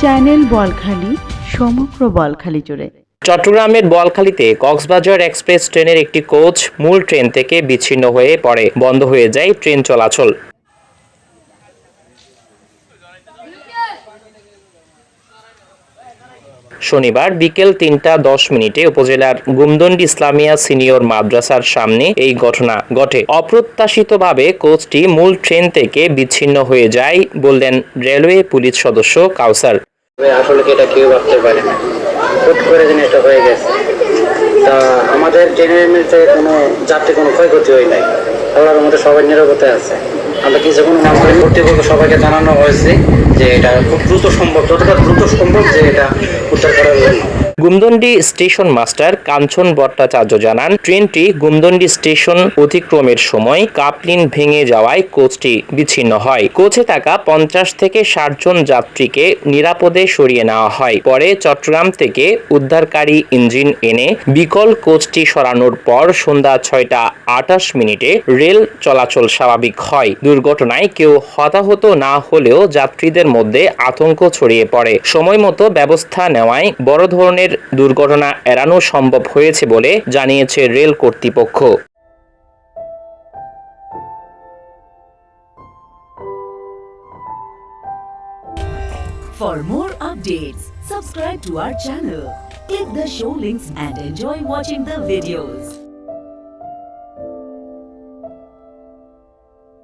Channel Balkhali সমগ্র বলখালি জুড়ে চট্টগ্রামের বলখালীতে কক্সবাজার এক্সপ্রেস ট্রেনের একটি কোচ মূল ট্রেন থেকে বিচ্ছিন্ন হয়ে পড়ে। বন্ধ হয়ে যায় ট্রেন চলাচল। শনিবার বিকেল তিনটা দশ মিনিটে উপজেলার গুমদন্ডি ইসলামিয়া সিনিয়র মাদ্রাসার সামনে এই ঘটনা ঘটে। অপ্রত্যাশিতভাবে কোচটি মূল ট্রেন থেকে বিচ্ছিন্ন হয়ে যায় বললেন রেলওয়ে পুলিশ সদস্য কাউসার। আসলে এটা কেউ ভাবতে পারে না। করে জিনিসটা হয়ে গেছে। তা আমাদের ট্রেনের কোনো যাত্রী কোনো ক্ষয়ক্ষতি হয় নাই। আল্লাহর মধ্যে সবাই নিরাপত্তায় আছে। আমরা যে কোনো করি কর্তৃপক্ষ সবাইকে জানানো হয়েছে যে এটা খুব দ্রুত সম্ভব, যতটা দ্রুত সম্ভব যে এটা গুমদন্ডি স্টেশন মাস্টার কাঞ্চন ভট্টাচার্য জানান, ট্রেনটি গুমদন্ডি স্টেশন অতিক্রমের সময় কাপলিন ভেঙে যাওয়ায় কোচটি বিচ্ছিন্ন হয়। কোচে থাকা পঞ্চাশ থেকে ষাট জন যাত্রীকে নিরাপদে সরিয়ে নেওয়া হয়। পরে চট্টগ্রাম থেকে উদ্ধারকারী ইঞ্জিন এনে বিকল কোচটি সরানোর পর সন্ধ্যা ছয়টা আটাশ মিনিটে রেল চলাচল স্বাভাবিক হয়। দুর্ঘটনায় কেউ হতাহত না হলেও যাত্রীদের মধ্যে আতঙ্ক ছড়িয়ে পড়ে। সময় মতো ব্যবস্থা নেওয়ায় বড় ধরনের দুর্ঘটনা এড়ানো সম্ভব হয়েছে বলে জানিয়েছে রেল কর্তৃপক্ষ For more updates, subscribe to our channel, click the show links and enjoy watching the videos.